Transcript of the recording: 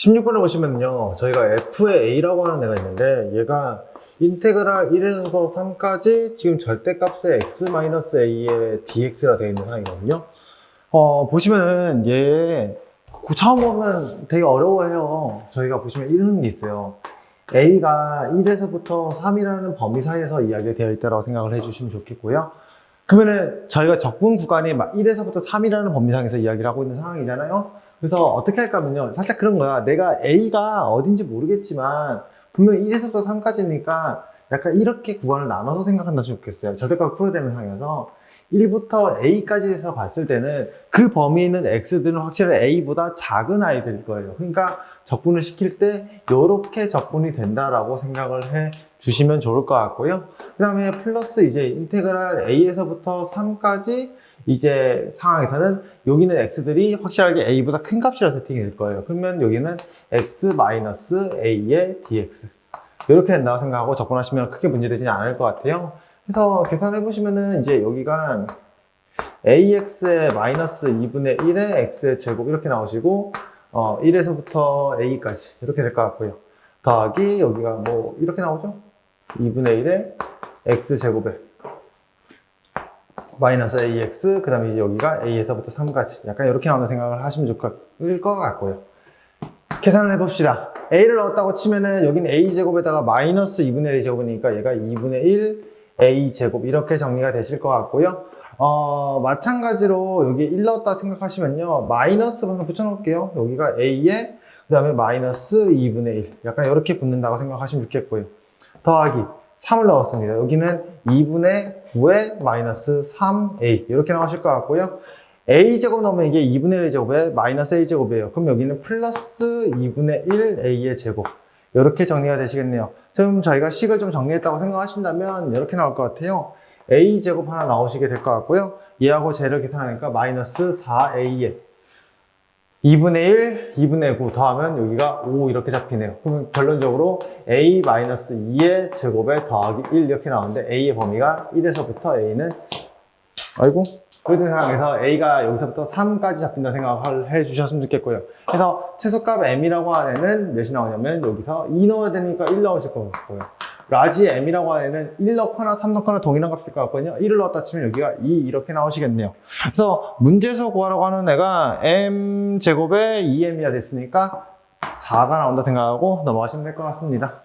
16번에 보시면요. 저희가 F의 A라고 하는 애가 있는데 얘가 인테그랄 1에서 3까지 지금 절대값의 x-a의 dx라 되어 있는 상황이거든요. 어, 보시면은 얘그 처음 보면 되게 어려워해요. 저희가 보시면 이런 게 있어요. A가 1에서부터 3이라는 범위 사이에서 이야기가 되어 있다고 생각을 해주시면 좋겠고요. 그러면은 저희가 적분 구간이 막 1에서부터 3이라는 범위 상에서 이야기를 하고 있는 상황이잖아요. 그래서 어떻게 할까 하면요. 살짝 그런 거야. 내가 A가 어딘지 모르겠지만 분명히 1에서부터 3까지니까 약간 이렇게 구간을 나눠서 생각한다면 좋겠어요. 풀어야 되는 상황이어서 1부터 A까지 해서 봤을 때는 그 범위에 있는 X들은 확실히 A보다 작은 아이들일 거예요. 그러니까 적분을 시킬 때 이렇게 적분이 된다라고 생각을 해 주시면 좋을 것 같고요. 그 다음에 플러스 이제 인테그랄 A에서부터 3까지 이제 상황에서는 여기는 X들이 확실하게 A보다 큰 값이라 세팅이 될 거예요. 그러면 여기는 X-A의 dx. 이렇게 된다고 생각하고 접근하시면 크게 문제되지 않을 것 같아요. 그래서 계산해 보시면은 이제 여기가 ax의 마이너스 2분의 1의 x의 제곱 이렇게 나오시고 어 1에서부터 a까지 이렇게 될 것 같고요. 더하기 여기가 뭐 이렇게 나오죠? 2분의 1의 x 제곱에 마이너스 ax 그 다음에 여기가 a에서부터 3까지 약간 이렇게 나오는 생각을 하시면 좋을 것 같고요. 계산을 해봅시다. a를 넣었다고 치면은 여기는 a 제곱에다가 마이너스 2분의 1 제곱이니까 얘가 2분의 1 a 제곱 이렇게 정리가 되실 것 같고요. 어, 마찬가지로 여기 1 넣었다 생각하시면요. 마이너스 하나 붙여놓을게요. 여기가 a에 그 다음에 마이너스 2분의 1 약간 이렇게 붙는다고 생각하시면 좋겠고요. 더하기 3을 넣었습니다. 여기는 2분의 9에 마이너스 3a 이렇게 나오실 것 같고요. a제곱 넣으면 이게 2분의 1 제곱에 마이너스 a제곱이에요. 그럼 여기는 플러스 2분의 1a의 제곱 이렇게 정리가 되시겠네요. 지금 저희가 식을 좀 정리했다고 생각하신다면 이렇게 나올 것 같아요. a제곱 하나 나오시게 될 것 같고요. 얘하고 쟤를 계산하니까 마이너스 4a에 2분의 1, 2분의 9 더하면 여기가 5 이렇게 잡히네요. 그러면 결론적으로 a 마이너스 2의 제곱에 더하기 1 이렇게 나오는데 a의 범위가 1에서부터 a는 아이고 그런 상황에서 a가 여기서부터 3까지 잡힌다 생각을 해 주셨으면 좋겠고요. 그래서 최소값 m이라고 하는 애는 몇이 나오냐면 여기서 2 넣어야 되니까 1 넣으실 것 같고요. 라지 m이라고 하는 애는 1 넣거나 3 넣거나 동일한 값일 것 같거든요. 1을 넣었다 치면 여기가 2 이렇게 나오시겠네요. 그래서 문제에서 구하라고 하는 애가 m 제곱에 2m이야 됐으니까 4가 나온다 생각하고 넘어가시면 될 것 같습니다.